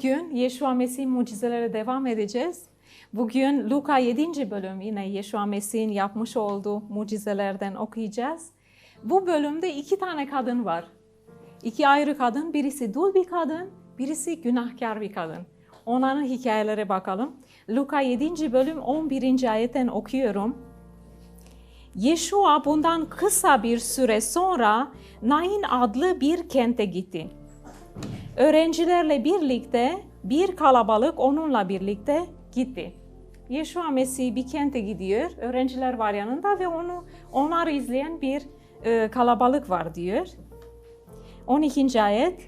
Bugün Yeshua Mesih mucizelere devam edeceğiz. Bugün Luka 7. bölüm yine Yeshua Mesih'in yapmış olduğu mucizelerden okuyacağız. Bu bölümde iki tane kadın var. İki ayrı kadın, birisi dul bir kadın, birisi günahkar bir kadın. Onların hikayelere bakalım. Luka 7. bölüm 11. ayetten okuyorum. Yeshua bundan kısa bir süre sonra Nain adlı bir kente gitti. Öğrencilerle birlikte bir kalabalık onunla birlikte gitti. Yeshua Mesih bir kente gidiyor, öğrenciler var yanında ve onu onları izleyen bir e, kalabalık var diyor. 12. ayet.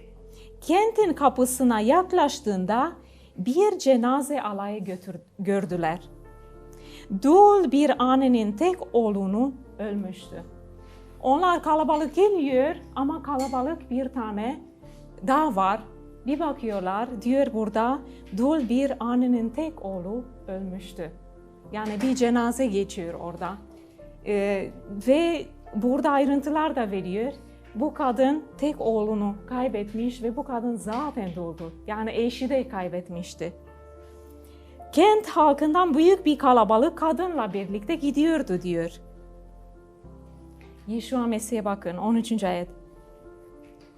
Kentin kapısına yaklaştığında bir cenaze alayı götür, gördüler. Dul bir annenin tek oğlunu ölmüştü. Onlar kalabalık geliyor ama kalabalık bir tane daha var. Bir bakıyorlar diyor burada dul bir annenin tek oğlu ölmüştü. Yani bir cenaze geçiyor orada. Ee, ve burada ayrıntılar da veriyor. Bu kadın tek oğlunu kaybetmiş ve bu kadın zaten duldu. Yani eşi de kaybetmişti. Kent halkından büyük bir kalabalık kadınla birlikte gidiyordu diyor. Yeshua Mesih'e bakın 13. ayet.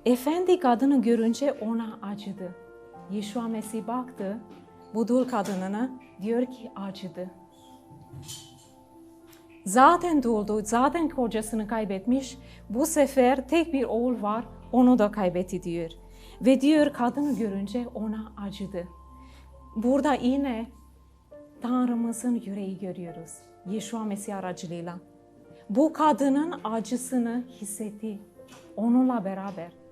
Efendi kadını görünce ona acıdı. Yeshua Mesih baktı bu dul kadınına diyor ki acıdı. Zaten duldu, zaten kocasını kaybetmiş. Bu sefer tek bir oğul var, onu da kaybetti diyor. Ve diyor kadını görünce ona acıdı. Burada yine Tanrımızın yüreği görüyoruz. Yeshua Mesih aracılığıyla. Bu kadının acısını hissetti. Onunla beraber.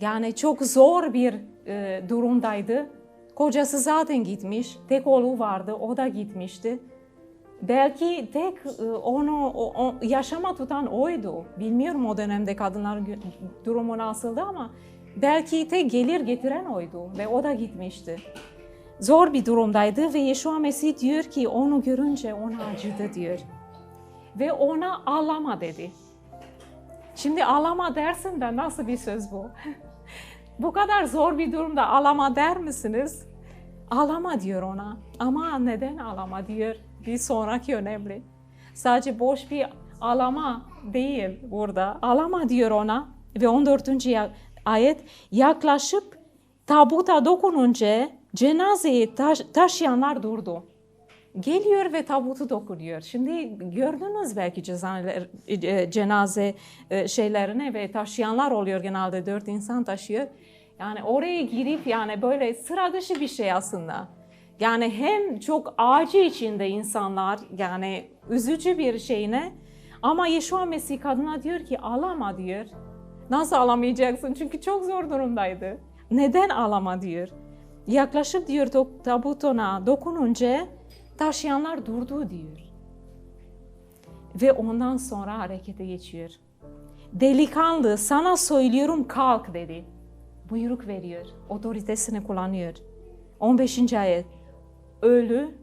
Yani çok zor bir e, durumdaydı. Kocası zaten gitmiş. Tek oğlu vardı. O da gitmişti. Belki tek e, onu o, o, yaşama tutan oydu. Bilmiyorum o dönemde kadınların durumu nasıldı ama belki tek gelir getiren oydu ve o da gitmişti. Zor bir durumdaydı ve Yeshua Mesih diyor ki onu görünce ona acıdı diyor. Ve ona ağlama dedi. Şimdi ağlama dersin de nasıl bir söz bu? bu kadar zor bir durumda ağlama der misiniz? Ağlama diyor ona. Ama neden ağlama diyor. Bir sonraki önemli. Sadece boş bir ağlama değil burada. Ağlama diyor ona. Ve 14. ayet yaklaşıp tabuta dokununca cenazeyi taş, taşıyanlar durdu. Geliyor ve tabutu dokunuyor. Şimdi gördünüz belki cezaneler, cenaze şeylerini ve taşıyanlar oluyor genelde dört insan taşıyor. Yani oraya girip yani böyle sıra dışı bir şey aslında. Yani hem çok acı içinde insanlar yani üzücü bir şeyine ama Yeshua Mesih kadına diyor ki ağlama diyor. Nasıl ağlamayacaksın? Çünkü çok zor durumdaydı. Neden ağlama diyor. Yaklaşıp diyor tabutuna dokununca taşıyanlar durdu diyor. Ve ondan sonra harekete geçiyor. Delikanlı sana söylüyorum kalk dedi. Buyruk veriyor. Otoritesini kullanıyor. 15. ayet. Ölü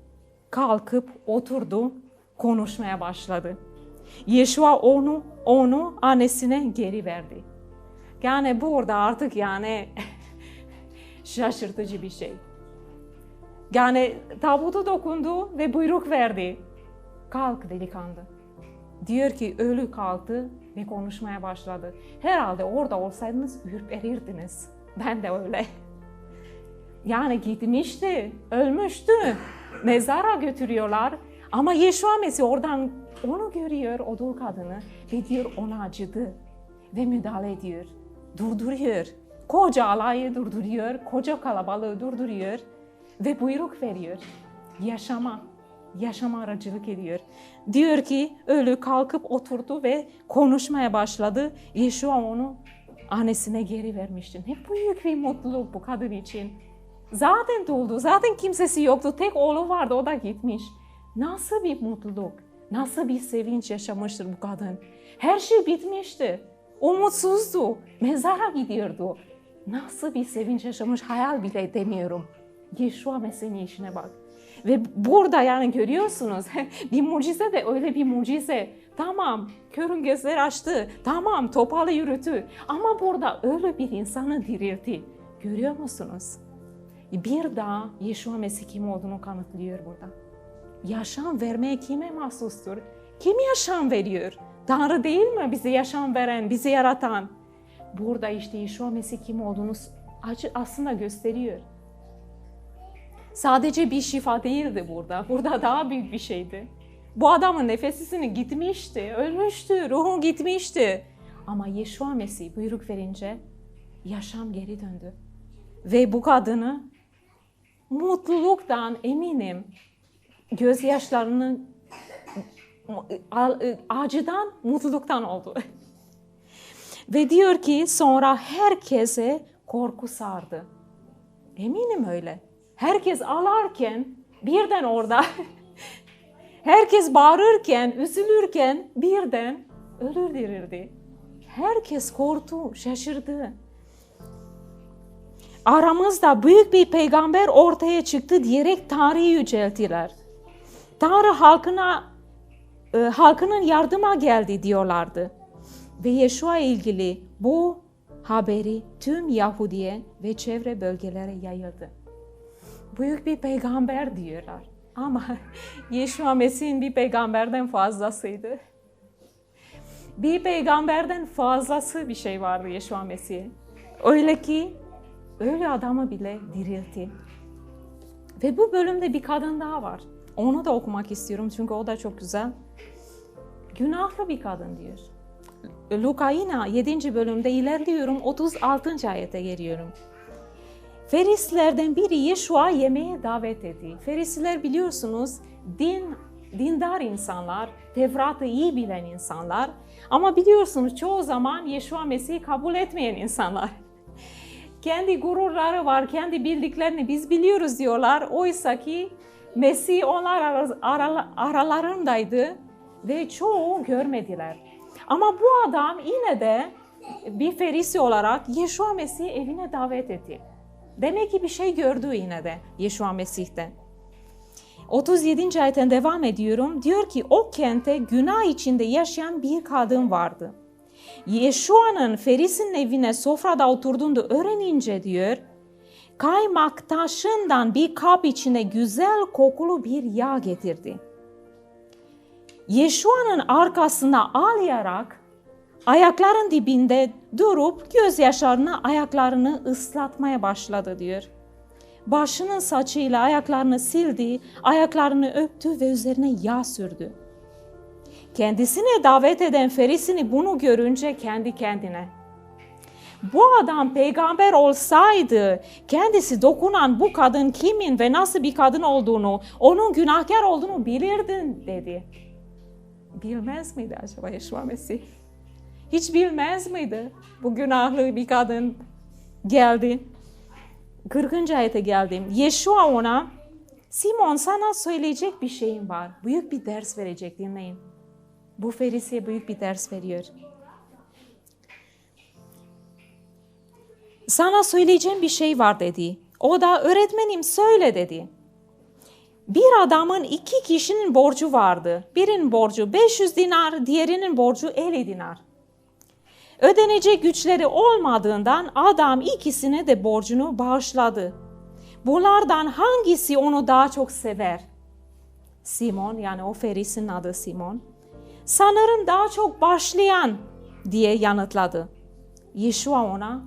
kalkıp oturdu, konuşmaya başladı. Yeshua onu onu annesine geri verdi. Yani burada artık yani şaşırtıcı bir şey. Yani tabutu dokundu ve buyruk verdi. Kalk delikanlı. Diyor ki ölü kalktı ve konuşmaya başladı. Herhalde orada olsaydınız ürperirdiniz. Ben de öyle. Yani gitmişti, ölmüştü. Mezara götürüyorlar. Ama Yeshua Mesih oradan onu görüyor, o dul kadını ve diyor ona acıdı ve müdahale ediyor. Durduruyor. Koca alayı durduruyor, koca kalabalığı durduruyor ve buyruk veriyor. Yaşama, yaşama aracılık ediyor. Diyor ki ölü kalkıp oturdu ve konuşmaya başladı. Yeshua onu annesine geri vermişti. Ne büyük bir mutluluk bu kadın için. Zaten doldu, zaten kimsesi yoktu. Tek oğlu vardı, o da gitmiş. Nasıl bir mutluluk, nasıl bir sevinç yaşamıştır bu kadın. Her şey bitmişti. Umutsuzdu, mezara gidiyordu. Nasıl bir sevinç yaşamış hayal bile edemiyorum. Yeshua Mesih'in işine bak. Ve burada yani görüyorsunuz bir mucize de öyle bir mucize. Tamam körün gözleri açtı. Tamam topalı yürütü. Ama burada öyle bir insanı diriltti. Görüyor musunuz? bir daha Yeshua Mesih kim olduğunu kanıtlıyor burada. Yaşam vermeye kime mahsustur? Kim yaşam veriyor? Tanrı değil mi bize yaşam veren, bizi yaratan? Burada işte Yeshua Mesih kim olduğunu aslında gösteriyor. Sadece bir şifa değildi burada. Burada daha büyük bir şeydi. Bu adamın nefesini gitmişti, ölmüştü, ruhu gitmişti. Ama Yeshua Mesih buyruk verince yaşam geri döndü. Ve bu kadını mutluluktan eminim gözyaşlarının acıdan mutluluktan oldu. Ve diyor ki sonra herkese korku sardı. Eminim öyle. Herkes ağlarken birden orada herkes bağırırken, üzülürken birden ölür dirildi. Herkes korktu, şaşırdı. Aramızda büyük bir peygamber ortaya çıktı diyerek Tanrı'yı yücelttiler. Tanrı halkına e, halkının yardıma geldi diyorlardı. Ve Yeşua ilgili bu haberi tüm Yahudiye ve çevre bölgelere yayıldı. Büyük bir peygamber diyorlar. Ama Yeşua Mesih'in bir peygamberden fazlasıydı. Bir peygamberden fazlası bir şey vardı Yeşua Mesih'in. Öyle ki öyle adamı bile diriltti. Ve bu bölümde bir kadın daha var. Onu da okumak istiyorum çünkü o da çok güzel. Günahlı bir kadın diyor. Luka yine 7. bölümde ilerliyorum 36. ayete geliyorum. Ferislerden biri Yeşua yemeğe davet etti. Ferisler biliyorsunuz din dindar insanlar, Tevrat'ı iyi bilen insanlar ama biliyorsunuz çoğu zaman Yeşua Mesih'i kabul etmeyen insanlar. kendi gururları var, kendi bildiklerini biz biliyoruz diyorlar. Oysa ki Mesih onlar aralarındaydı ve çoğu görmediler. Ama bu adam yine de bir ferisi olarak Yeşua Mesih'i evine davet etti. Demek ki bir şey gördü yine de Yeşua Mesih'ten. 37. ayetten devam ediyorum. Diyor ki o kente günah içinde yaşayan bir kadın vardı. Yeşua'nın Feris'in evine sofrada oturduğunu öğrenince diyor, kaymak taşından bir kap içine güzel kokulu bir yağ getirdi. Yeşua'nın arkasına ağlayarak ayakların dibinde durup gözyaşlarına ayaklarını ıslatmaya başladı diyor. Başının saçıyla ayaklarını sildi, ayaklarını öptü ve üzerine yağ sürdü. Kendisine davet eden Ferisini bunu görünce kendi kendine bu adam peygamber olsaydı kendisi dokunan bu kadın kimin ve nasıl bir kadın olduğunu, onun günahkar olduğunu bilirdin dedi. Bilmez miydi acaba Yeshua Mesih? Hiç bilmez miydi? Bu günahlı bir kadın geldi. 40. ayete geldim. Yeshua ona Simon sana söyleyecek bir şeyim var. Büyük bir ders verecek dinleyin. Bu Ferisi'ye büyük bir ders veriyor. Sana söyleyeceğim bir şey var dedi. O da öğretmenim söyle dedi. Bir adamın iki kişinin borcu vardı. Birinin borcu 500 dinar, diğerinin borcu 50 dinar. Ödenecek güçleri olmadığından adam ikisine de borcunu bağışladı. Bunlardan hangisi onu daha çok sever? Simon yani o ferisin adı Simon. Sanırım daha çok başlayan diye yanıtladı. Yeshua ona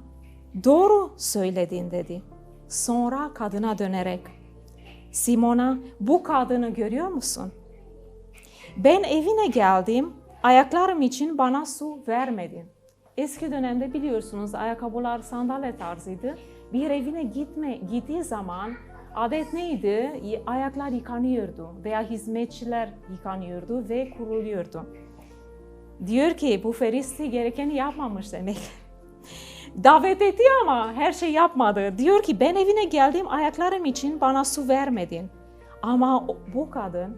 doğru söyledin dedi. Sonra kadına dönerek Simon'a bu kadını görüyor musun? Ben evine geldim, ayaklarım için bana su vermedin. Eski dönemde biliyorsunuz ayakkabılar sandalye tarzıydı. Bir evine gitme gittiği zaman adet neydi? Ayaklar yıkanıyordu veya hizmetçiler yıkanıyordu ve kuruluyordu. Diyor ki bu Ferisi gerekeni yapmamış demek. Davet etti ama her şey yapmadı. Diyor ki ben evine geldim ayaklarım için bana su vermedin. Ama bu kadın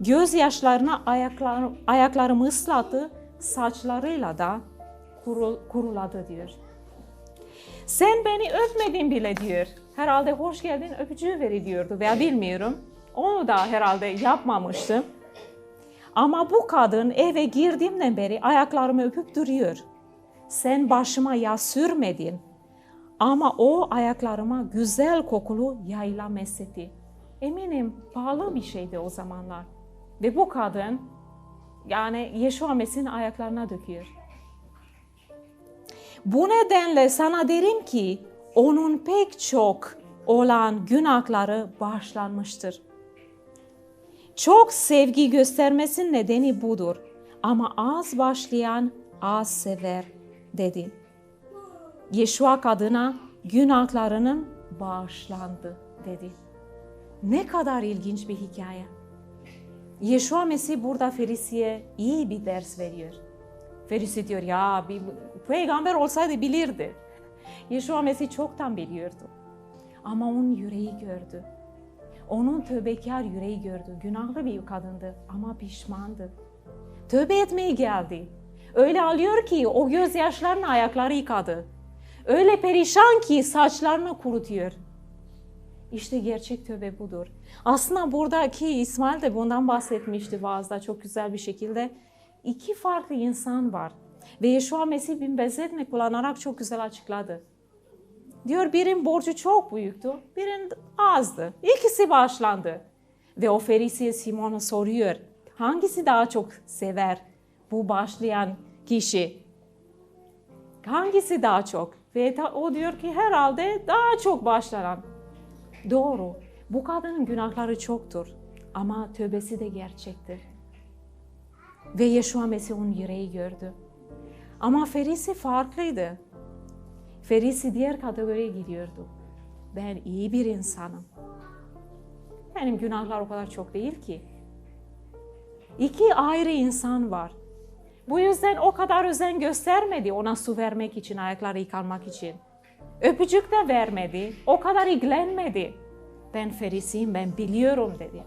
gözyaşlarına ayaklarım, ayaklarımı ıslattı, saçlarıyla da kurul, kuruladı diyor. Sen beni öpmedin bile diyor. Herhalde hoş geldin öpücüğü veri diyordu veya bilmiyorum. Onu da herhalde yapmamıştım. Ama bu kadın eve girdiğimden beri ayaklarımı öpüp duruyor. Sen başıma yağ sürmedin. Ama o ayaklarıma güzel kokulu yayla mesleti. Eminim pahalı bir şeydi o zamanlar. Ve bu kadın yani Yeşua Mesih'in ayaklarına döküyor. Bu nedenle sana derim ki onun pek çok olan günahları bağışlanmıştır. Çok sevgi göstermesinin nedeni budur. Ama az başlayan az sever dedi. Yeşua kadına günahlarının bağışlandı dedi. Ne kadar ilginç bir hikaye. Yeşua Mesih burada Ferisi'ye iyi bir ders veriyor. Ferisi diyor ya bir peygamber olsaydı bilirdi. Yeşua Mesih çoktan biliyordu. Ama onun yüreği gördü. Onun tövbekar yüreği gördü. Günahlı bir kadındı ama pişmandı. Tövbe etmeye geldi. Öyle alıyor ki o gözyaşlarını ayakları yıkadı. Öyle perişan ki saçlarını kurutuyor. İşte gerçek tövbe budur. Aslında buradaki İsmail de bundan bahsetmişti vaazda çok güzel bir şekilde. İki farklı insan var. Ve Yeşua Mesih bin benzetme kullanarak çok güzel açıkladı. Diyor birin borcu çok büyüktü, birin azdı. İkisi bağışlandı. Ve o Ferisi Simon'a soruyor. Hangisi daha çok sever bu başlayan kişi? Hangisi daha çok? Ve o diyor ki herhalde daha çok başlanan. Doğru. Bu kadının günahları çoktur. Ama tövbesi de gerçektir. Ve Yeşua Mesih onun yüreği gördü. Ama Ferisi farklıydı. Ferisi diğer kategoriye gidiyordu. Ben iyi bir insanım. Benim günahlar o kadar çok değil ki. İki ayrı insan var. Bu yüzden o kadar özen göstermedi ona su vermek için, ayakları yıkanmak için. Öpücük de vermedi, o kadar ilgilenmedi. Ben ferisiyim, ben biliyorum dedi.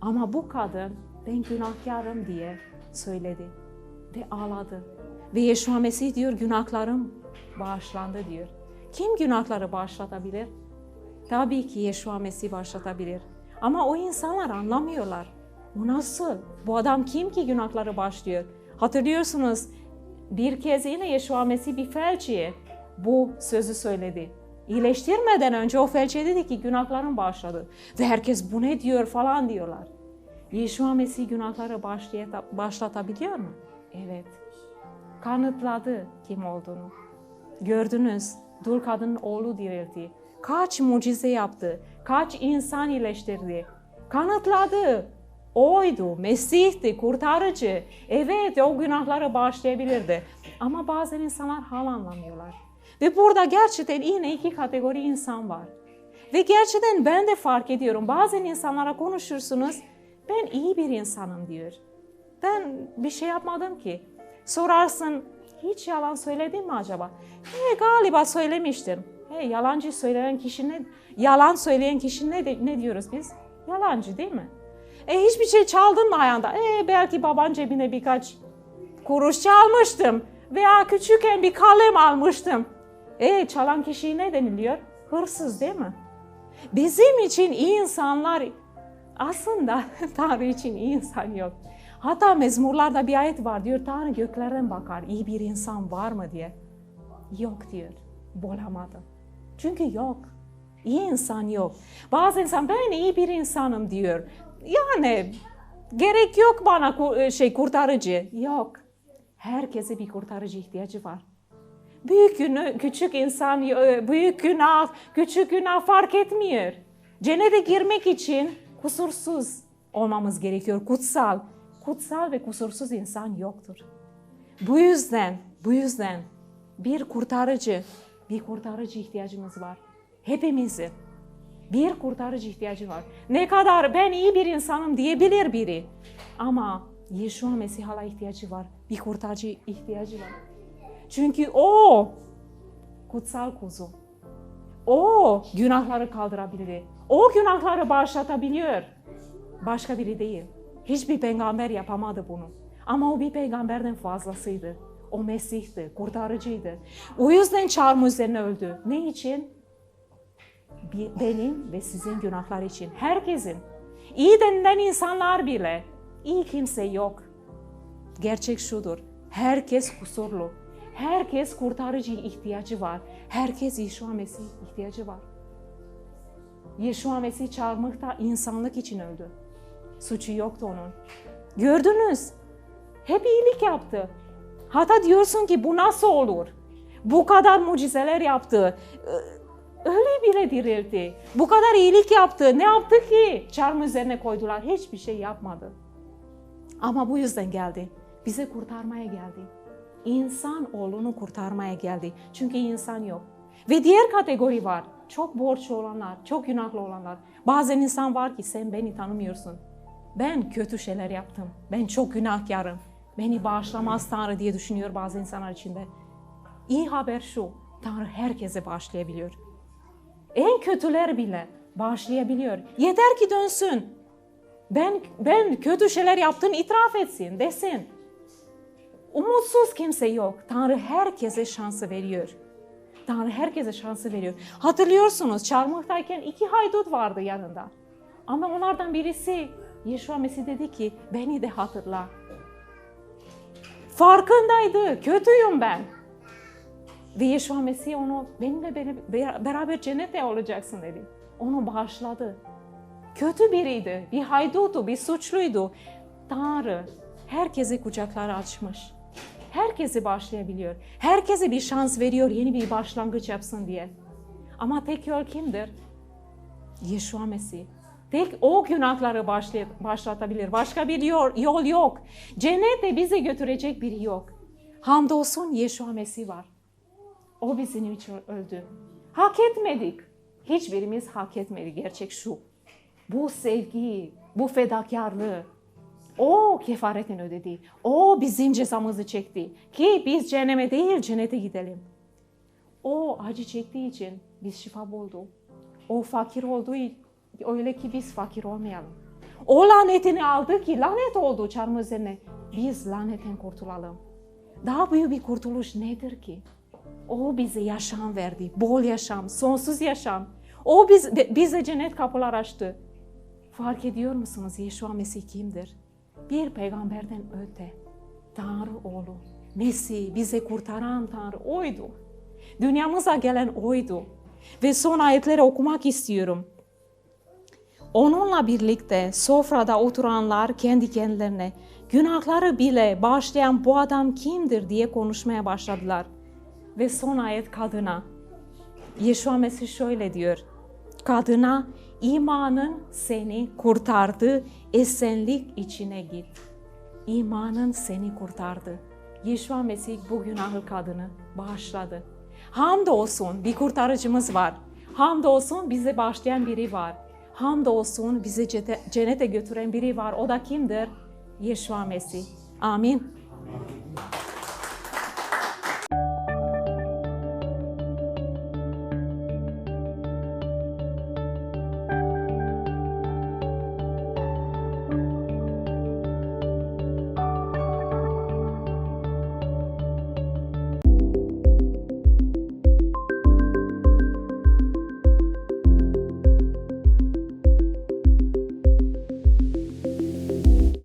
Ama bu kadın ben günahkarım diye söyledi ve ağladı. Ve Yeşua Mesih diyor günahlarım bağışlandı diyor. Kim günahları bağışlatabilir? Tabii ki Yeşua Mesih bağışlatabilir. Ama o insanlar anlamıyorlar. Bu nasıl? Bu adam kim ki günahları bağışlıyor? Hatırlıyorsunuz bir kez yine Yeşua Mesih bir felçiye bu sözü söyledi. İyileştirmeden önce o felçiye dedi ki günahlarını bağışladı. Ve herkes bu ne diyor falan diyorlar. Yeşua Mesih günahları başlatabiliyor mu? Evet. Kanıtladı kim olduğunu. Gördünüz, dul kadının oğlu dirildi. Kaç mucize yaptı, kaç insan iyileştirdi. Kanıtladı. Oydu, Mesih'ti, kurtarıcı. Evet, o günahları bağışlayabilirdi. Ama bazen insanlar hala anlamıyorlar. Ve burada gerçekten yine iki kategori insan var. Ve gerçekten ben de fark ediyorum. Bazen insanlara konuşursunuz, ben iyi bir insanım diyor. Ben bir şey yapmadım ki. Sorarsın, hiç yalan söyledin mi acaba? He, galiba söylemiştim. He, yalancı söyleyen kişi ne? Yalan söyleyen kişi ne, ne diyoruz biz? Yalancı değil mi? E hiçbir şey çaldın mı ayağında? E belki baban cebine birkaç kuruş çalmıştım. Veya küçükken bir kalem almıştım. E çalan kişiyi ne deniliyor? Hırsız değil mi? Bizim için iyi insanlar aslında Tanrı için iyi insan yok. Hatta mezmurlarda bir ayet var diyor Tanrı göklerden bakar iyi bir insan var mı diye. Yok diyor. Bulamadım. Çünkü yok. İyi insan yok. Bazı insan ben iyi bir insanım diyor. Yani gerek yok bana şey kurtarıcı. Yok. Herkese bir kurtarıcı ihtiyacı var. Büyük günah, küçük insan, büyük günah, küçük günah fark etmiyor. Cennete girmek için kusursuz olmamız gerekiyor, kutsal. Kutsal ve kusursuz insan yoktur. Bu yüzden, bu yüzden bir kurtarıcı, bir kurtarıcı ihtiyacımız var. Hepimizin bir kurtarıcı ihtiyacı var. Ne kadar ben iyi bir insanım diyebilir biri. Ama Yeshua Mesih'a ihtiyacı var. Bir kurtarıcı ihtiyacı var. Çünkü o kutsal kuzu. O günahları kaldırabilir. O günahları bağışlatabiliyor. Başka biri değil. Hiçbir peygamber yapamadı bunu. Ama o bir peygamberden fazlasıydı. O Mesih'ti, kurtarıcıydı. O yüzden çarmıh üzerine öldü. Ne için? Benim ve sizin günahlar için. Herkesin. İyi denilen insanlar bile. iyi kimse yok. Gerçek şudur. Herkes kusurlu. Herkes kurtarıcı ihtiyacı var. Herkes Yeshua Mesih ihtiyacı var. Yeshua Mesih çarmıhta insanlık için öldü. Suçu yoktu onun. Gördünüz. Hep iyilik yaptı. Hatta diyorsun ki bu nasıl olur? Bu kadar mucizeler yaptı. Öyle bile dirildi. Bu kadar iyilik yaptı. Ne yaptı ki? Çarmıh üzerine koydular. Hiçbir şey yapmadı. Ama bu yüzden geldi. Bize kurtarmaya geldi. İnsan oğlunu kurtarmaya geldi. Çünkü insan yok. Ve diğer kategori var. Çok borçlu olanlar, çok günahlı olanlar. Bazen insan var ki sen beni tanımıyorsun. Ben kötü şeyler yaptım. Ben çok günahkarım. Beni bağışlamaz Tanrı diye düşünüyor bazı insanlar içinde. İyi haber şu. Tanrı herkese bağışlayabiliyor. En kötüler bile bağışlayabiliyor. Yeter ki dönsün. Ben ben kötü şeyler yaptım itiraf etsin, desin. Umutsuz kimse yok. Tanrı herkese şansı veriyor. Tanrı herkese şansı veriyor. Hatırlıyorsunuz çarmıhtayken iki haydut vardı yanında. Ama onlardan birisi Yeshua Mesih dedi ki beni de hatırla. Farkındaydı. Kötüyüm ben. Ve Yeshua Mesih onu benimle beraber cennette olacaksın dedi. Onu bağışladı. Kötü biriydi, bir haydutu, bir suçluydu. Tanrı herkese kucakları açmış. Herkesi bağışlayabiliyor. Herkese bir şans veriyor yeni bir başlangıç yapsın diye. Ama tek yol kimdir? Yeshua Mesih. Tek o günahları başlatabilir. Başka bir yol, yol yok. Cennete bizi götürecek biri yok. Hamdolsun Yeshua Mesih var. O bizim için öldü. Hak etmedik. Hiçbirimiz hak etmedik. Gerçek şu. Bu sevgi, bu fedakarlığı, o kefaretini ödedi. O bizim cezamızı çekti. Ki biz cehenneme değil cennete gidelim. O acı çektiği için biz şifa bulduk. O fakir olduğu öyle ki biz fakir olmayalım. O lanetini aldı ki lanet oldu çarmıh üzerine. Biz lanetten kurtulalım. Daha büyük bir kurtuluş nedir ki? O bize yaşam verdi. Bol yaşam, sonsuz yaşam. O biz, bize cennet kapılar açtı. Fark ediyor musunuz Yeshua Mesih kimdir? Bir peygamberden öte. Tanrı oğlu. Mesih bize kurtaran Tanrı oydu. Dünyamıza gelen oydu. Ve son ayetleri okumak istiyorum. Onunla birlikte sofrada oturanlar kendi kendilerine günahları bile bağışlayan bu adam kimdir diye konuşmaya başladılar. Ve son ayet kadına. Yeshua Mesih şöyle diyor. Kadına imanın seni kurtardı, esenlik içine git. İmanın seni kurtardı. Yeshua Mesih bu günahlı kadını bağışladı. Hamdolsun bir kurtarıcımız var. Hamdolsun bize bağışlayan biri var. Hamdolsun bizi cennete götüren biri var. O da kimdir? Yeshua Mesih. Amin.